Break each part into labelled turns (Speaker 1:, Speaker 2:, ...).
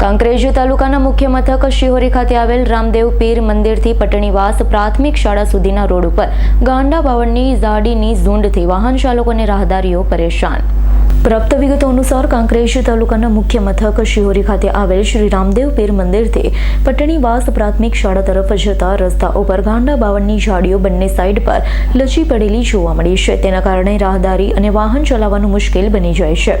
Speaker 1: કાંકરેજ તાલુકાના મુખ્ય મથક શિહોરી ખાતે આવેલ રામદેવ પીર મંદિરથી પટણીવાસ પ્રાથમિક શાળા સુધીના રોડ ઉપર ગાંડા બાવળની ઝાડીની ઝુંડથી વાહન ચાલકો અને રાહદારીઓ પરેશાન. પ્રાપ્ત વિગતો અનુસાર કાંકરેજ તાલુકાના મુખ્ય મથક શિહોરી ખાતે આવેલ શ્રી રામદેવ પીર મંદિરથી પટણીવાસ પ્રાથમિક શાળા તરફ જતા રસ્તા ઉપર ગાંડા બાવળની ઝાડીઓ બંને સાઈડ પર લચી પડેલી જોવા મળી છે. તેના કારણે રાહદારી અને વાહન ચલાવવાનું મુશ્કેલ બની જાય છે.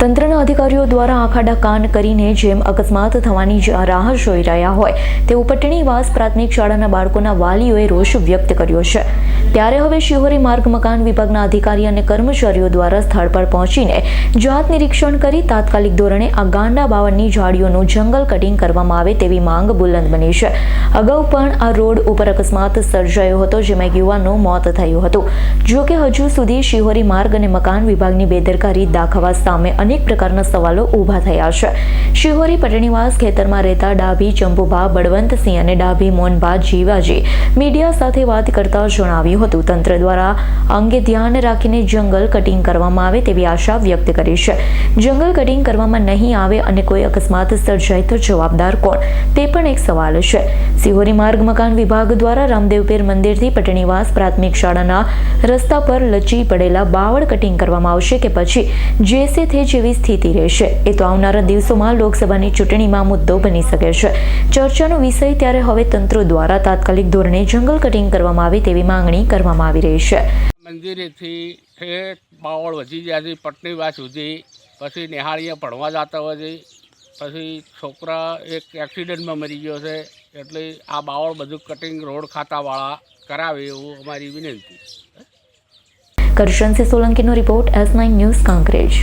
Speaker 1: તંત્રના અધિકારીઓ દ્વારા આખાડા કાન કરીને જેમ અકસ્માત થવાની રાહ જોઈ રહ્યા હોય, તેવું પટણીવાસ પ્રાથમિક શાળાના બાળકોના વાલીઓએ રોષ વ્યક્ત કર્યો છે. ત્યારે હવે શિહોરી માર્ગ મકાન વિભાગના અધિકારી અને કર્મચારીઓ દ્વારા સ્થળ પર પહોંચીને જાત નિરીક્ષણ કરી તાત્કાલિક ધોરણે આ ગાંડા બાવળની ઝાડીઓનું જંગલ કટિંગ કરવામાં આવે તેવી માંગ બુલંદ બની છે. અગાઉ પણ આ રોડ ઉપર અકસ્માત સર્જાયો હતો, જેમાં એક યુવાનનું મોત થયું હતું. જો કે હજુ સુધી શિહોરી માર્ગ અને મકાન વિભાગની બેદરકારી દાખવા સામે અનેક પ્રકારના સવાલો ઊભા થયા છે. શિહોરી પટણીવાસ ખેતરમાં રહેતા ડાભી ચંપુભા બળવંતસિંહ અને ડાભી મોહનભા જીવાજી મીડિયા સાથે વાત કરતા જણાવ્યું હતું. તંત્ર દ્વારા અંગે ધ્યાન રાખીને જંગલ કટિંગ કરવામાં આવે તેવી આશા વ્યક્ત કરી છે. જંગલ કટિંગ કરવામાં નહીં આવે અને કોઈ અકસ્માત સર્જાય તો જવાબદાર કોણ? તે પણ એક સવાલ છે. સિહોરી માર્ગ મકાન વિભાગ દ્વારા રામદેવપીર મંદિરથી પટણીવાસ પ્રાથમિક શાળાના રસ્તા પર લચી પડેલા બાવળ કટિંગ કરવામાં આવશે કે પછી જેસે તે જેવી સ્થિતિ રહેશે. એ તો આવનારા દિવસોમાં લોકસભાની ચૂંટણીમાં મુદ્દો બની શકે છે. ચર્ચાનો વિષય ત્યારે હવે તંત્રો દ્વારા તાત્કાલિક ધોરણે જંગલ કટિંગ કરવામાં આવે તેવી માંગણી કરવામાં આવી રહી છે.
Speaker 2: મંદિરેથી ઠેઠ બાવળ વધી જ્યાંથી પટણીવા સુધી. પછી નિહાળીએ ભણવા જતા હોય છે. પછી છોકરા એક એક્સિડન્ટમાં મરી ગયો છે. એટલે આ બાવળ બધું કટિંગ રોડ ખાતાવાળા કરાવે એવું અમારી વિનંતી.
Speaker 1: Karshansinh સોલંકીનો report S nine news Kankrej.